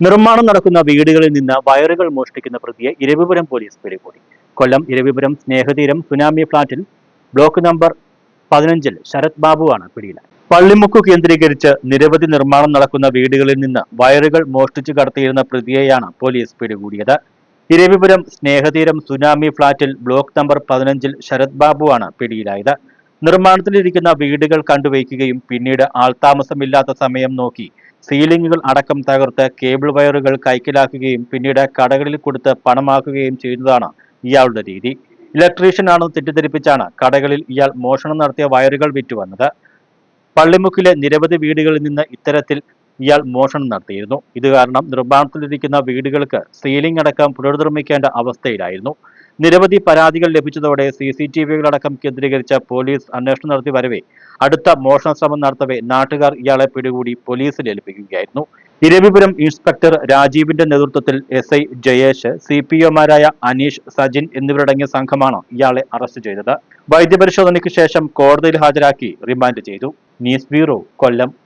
നിർമ്മാണം നടക്കുന്ന വീടുകളിൽ നിന്ന് വയറുകൾ മോഷ്ടിക്കുന്ന പ്രതിയെ ഇരവിപുരം പോലീസ് പിടികൂടി. കൊല്ലം ഇരവിപുരം സ്നേഹതീരം സുനാമി ഫ്ലാറ്റിൽ ബ്ലോക്ക് നമ്പർ പതിനഞ്ചിൽ ശരത് ബാബുവാണ് പിടിയിലായത്. പള്ളിമുക്ക് കേന്ദ്രീകരിച്ച് നിരവധി നിർമ്മാണം നടക്കുന്ന വീടുകളിൽ നിന്ന് വയറുകൾ മോഷ്ടിച്ചു കടത്തിയിരുന്ന പ്രതിയെയാണ് പോലീസ് പിടികൂടിയത്. ഇരവിപുരം സ്നേഹതീരം സുനാമി ഫ്ളാറ്റിൽ ബ്ലോക്ക് നമ്പർ പതിനഞ്ചിൽ ശരത് ബാബുവാണ് പിടിയിലായത്. നിർമ്മാണത്തിലിരിക്കുന്ന വീടുകൾ കണ്ടുവയ്ക്കുകയും പിന്നീട് ആൾതാമസമില്ലാത്ത സമയം നോക്കി സീലിംഗുകൾ അടക്കം തകർത്ത് കേബിൾ വയറുകൾ കൈക്കലാക്കുകയും പിന്നീട് കടകളിൽ കൊടുത്ത് പണമാക്കുകയും ചെയ്യുന്നതാണ് ഇയാളുടെ രീതി. ഇലക്ട്രീഷ്യൻ ആണെന്ന് തെറ്റിദ്ധരിപ്പിച്ചാണ് കടകളിൽ ഇയാൾ മോഷണം നടത്തിയ വയറുകൾ വിറ്റുവന്നത്. പള്ളിമുക്കിലെ നിരവധി വീടുകളിൽ നിന്ന് ഇത്തരത്തിൽ ഇയാൾ മോഷണം നടത്തിയിരുന്നു. ഇത് കാരണം നിർമ്മാണത്തിലിരിക്കുന്ന വീടുകൾക്ക് സീലിംഗ് അടക്കം പുനർനിർമ്മിക്കേണ്ട അവസ്ഥയിലായിരുന്നു. നിരവധി പരാതികൾ ലഭിച്ചതോടെ സി സി ടി വികളടക്കം കേന്ദ്രീകരിച്ച പോലീസ് അന്വേഷണം നടത്തി വരവെ അടുത്ത മോഷണ ശ്രമം നടത്തവെ നാട്ടുകാർ ഇയാളെ പിടികൂടി പോലീസിൽ ഏൽപ്പിക്കുകയായിരുന്നു. ഇരവിപുരം ഇൻസ്പെക്ടർ രാജീവിന്റെ നേതൃത്വത്തിൽ S I Jayesh C P ഒമാരായ Aneesh Sajin എന്നിവരടങ്ങിയ സംഘമാണ് ഇയാളെ അറസ്റ്റ് ചെയ്തത്. വൈദ്യപരിശോധനയ്ക്ക് ശേഷം കോടതിയിൽ ഹാജരാക്കി റിമാൻഡ് ചെയ്തു. News bureau Kollam.